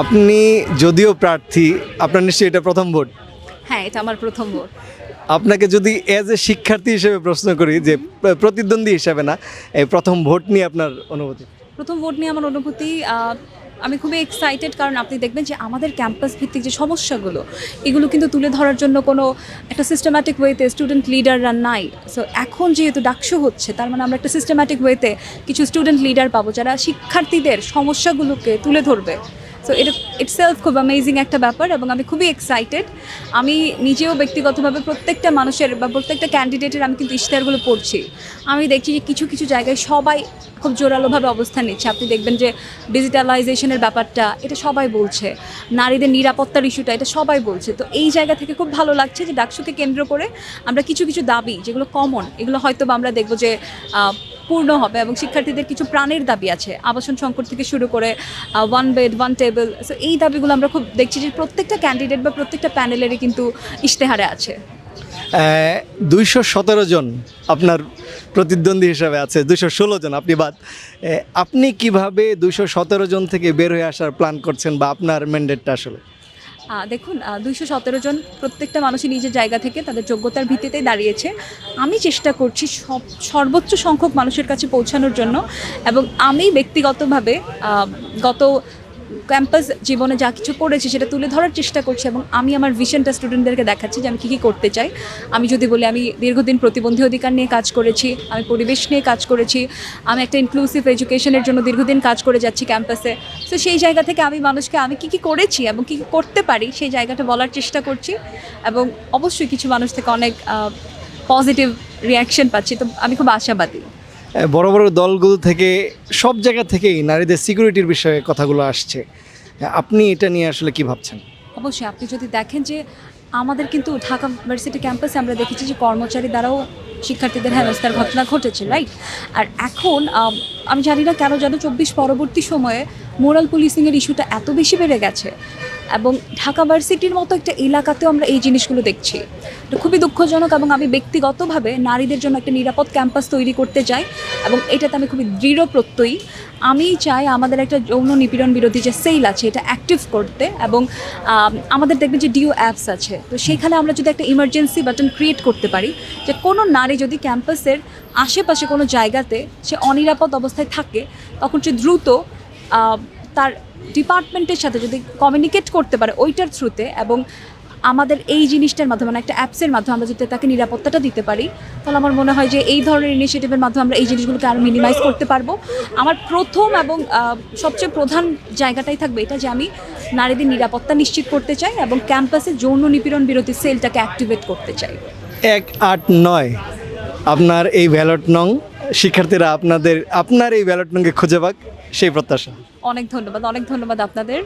আপনি যদিও প্রার্থী আপনার নিশ্চয়ই এটা প্রথম ভোট? হ্যাঁ এটা আমার প্রথম ভোট। আপনাকে যদি এজ এ শিক্ষার্থী হিসেবে প্রশ্ন করি যে প্রতিদ্বন্দ্বী হিসেবে না এই প্রথম ভোট নিয়ে আপনার অনুভূতি? প্রথম ভোট নিয়ে আমার অনুভূতি আমি খুবই এক্সাইটেড কারণ আপনি দেখবেন যে আমাদের ক্যাম্পাস ভিত্তিক যে সমস্যাগুলো এগুলো কিন্তু তুলে ধরার জন্য কোনো একটা সিস্টেম্যাটিক ওয়েতে স্টুডেন্ট লিডাররা নাই। সো এখন যেহেতু ডাকশো হচ্ছে তার মানে আমরা একটা সিস্টেম্যাটিক ওয়েতে কিছু স্টুডেন্ট লিডার পাবো যারা শিক্ষার্থীদের সমস্যাগুলোকে তুলে ধরবে। সো এটা ইটসেলফ খুব অ্যামেজিং একটা ব্যাপার এবং আমি খুবই এক্সাইটেড আমি নিজেও ব্যক্তিগতভাবে প্রত্যেকটা মানুষের বা প্রত্যেকটা ক্যান্ডিডেটের আমি কিন্তু ইশতেহারগুলো পড়ছি। আমি দেখছি যে কিছু কিছু জায়গায় সবাই খুব জোরালোভাবে অবস্থান নিচ্ছে। আপনি দেখবেন যে ডিজিটালাইজেশনের ব্যাপারটা, এটা সবাই বলছে। নারীদের নিরাপত্তার ইস্যুটা এটা সবাই বলছে। তো এই জায়গা থেকে খুব ভালো লাগছে যে ডাকসুকে কেন্দ্র করে আমরা কিছু কিছু দাবি, যেগুলো কমন এগুলো হয়তো আমরা দেখব যে পূর্ণ হবে এবং শিক্ষার্থীদের কিছু প্রাণের দাবি আছে। আবাসন সংকট থেকে শুরু করে one bed one table so এই দাবিগুলো আমরা খুব দেখছি যে প্রত্যেকটা ক্যান্ডিডেট বা প্রত্যেকটা প্যানেলেরই কিন্তু ইশতেহারে আছে। দুইশো সতেরো জন আপনার প্রতিদ্বন্দ্বী হিসাবে আছে দুশো ষোলো জন আপনি বাদ। আপনি কীভাবে দুশো সতেরো জন থেকে বের হয়ে আসার প্ল্যান করছেন বা আপনার ম্যান্ডেটটা আসলে? দেখুন দুইশো সতেরো জন প্রত্যেকটা মানুষই নিজের জায়গা থেকে তাদের যোগ্যতার ভিত্তিতেই দাঁড়িয়েছে। আমি চেষ্টা করছি সব, সর্বোচ্চ সংখ্যক মানুষের কাছে পৌঁছানোর জন্য এবং আমি ব্যক্তিগতভাবে গত ক্যাম্পাস জীবনে যা কিছু করেছি সেটা তুলে ধরার চেষ্টা করছি এবং আমি আমার ভিশনটা স্টুডেন্টদেরকে দেখাচ্ছি যে আমি কী কী করতে চাই। আমি যদি বলি, আমি দীর্ঘদিন প্রতিবন্ধী অধিকার নিয়ে কাজ করেছি, আমি পরিবেশ নিয়ে কাজ করেছি, আমি একটা ইনক্লুসিভ এডুকেশনের জন্য দীর্ঘদিন কাজ করে যাচ্ছি ক্যাম্পাসে তো সেই জায়গা থেকে আমি মানুষকে, আমি কী কী করেছি এবং কী কী করতে পারি সেই জায়গাটা বলার চেষ্টা করছি এবং অবশ্যই কিছু মানুষ থেকে অনেক পজিটিভ রিয়াকশন পাচ্ছি। তো আমি খুব আশাবাদী। বড় বড় দলগুলো থেকে, সব জায়গা থেকেই নারীদের সিকিউরিটির বিষয়ে কথাগুলো আসছে। আপনি এটা নিয়ে আসলে কি ভাবছেন? অবশ্যই, আপনি যদি দেখেন যে আমাদের কিন্তু ঢাকা ভার্সিটি ক্যাম্পাসে আমরা দেখেছি যে কর্মচারী দ্বারাও শিক্ষার্থীদের হেনস্থার ঘটনা ঘটেছে রাইট আর এখন আমি জানি না কেন যেন চব্বিশ পরবর্তী সময়ে মোরাল পুলিশিংয়ের ইস্যুটা এত বেশি বেড়ে গেছে এবং ঢাকা ভার্সিটির মতো একটা এলাকাতেও আমরা এই জিনিসগুলো দেখছি। এটা খুবই দুঃখজনক এবং আমি ব্যক্তিগতভাবে নারীদের জন্য একটা নিরাপদ ক্যাম্পাস তৈরি করতে চাই এবং এটাতে আমি খুবই দৃঢ় প্রত্যয়ী। আমি চাই আমাদের একটা যৌন নিপীড়ন বিরোধী যে সেল আছে, এটা অ্যাক্টিভ করতে এবং আমাদের দেখবেন যে ডিও অ্যাপস আছে। তো সেখানে আমরা যদি একটা ইমার্জেন্সি বাটন ক্রিয়েট করতে পারি, যে কোনো নারী যদি ক্যাম্পাসের আশেপাশে কোনো জায়গাতে সে অনিরাপদ অবস্থায় থাকে, তখন সে দ্রুত তার ডিপার্টমেন্টের সাথে যদি কমিউনিকেট করতে পারে ওইটার থ্রুতে এবং আমাদের এই জিনিসটার মাধ্যমে মানে একটা অ্যাপসের মাধ্যমে আমরা যদি তাকে নিরাপত্তাটা দিতে পারি, তাহলে আমার মনে হয় যে এই ধরনের ইনিশিয়েটিভের মাধ্যমে আমরা এই জিনিসগুলোকে আরও মিনিমাইজ করতে পারব। আমার প্রথম এবং সবচেয়ে প্রধান জায়গাটাই থাকবে এটা যে আমি নারীদের নিরাপত্তা নিশ্চিত করতে চাই এবং ক্যাম্পাসে যৌন নিপীড়ন বিরোধী সেলটাকে অ্যাক্টিভেট করতে চাই। এক আট নয়, আপনার এই ব্যালট নং শিক্ষার্থীরা আপনাদের, আপনার এই ব্যালট নঙ্গে খুঁজে পাক, সেই প্রত্যাশা। অনেক ধন্যবাদ অনেক ধন্যবাদ আপনাদের।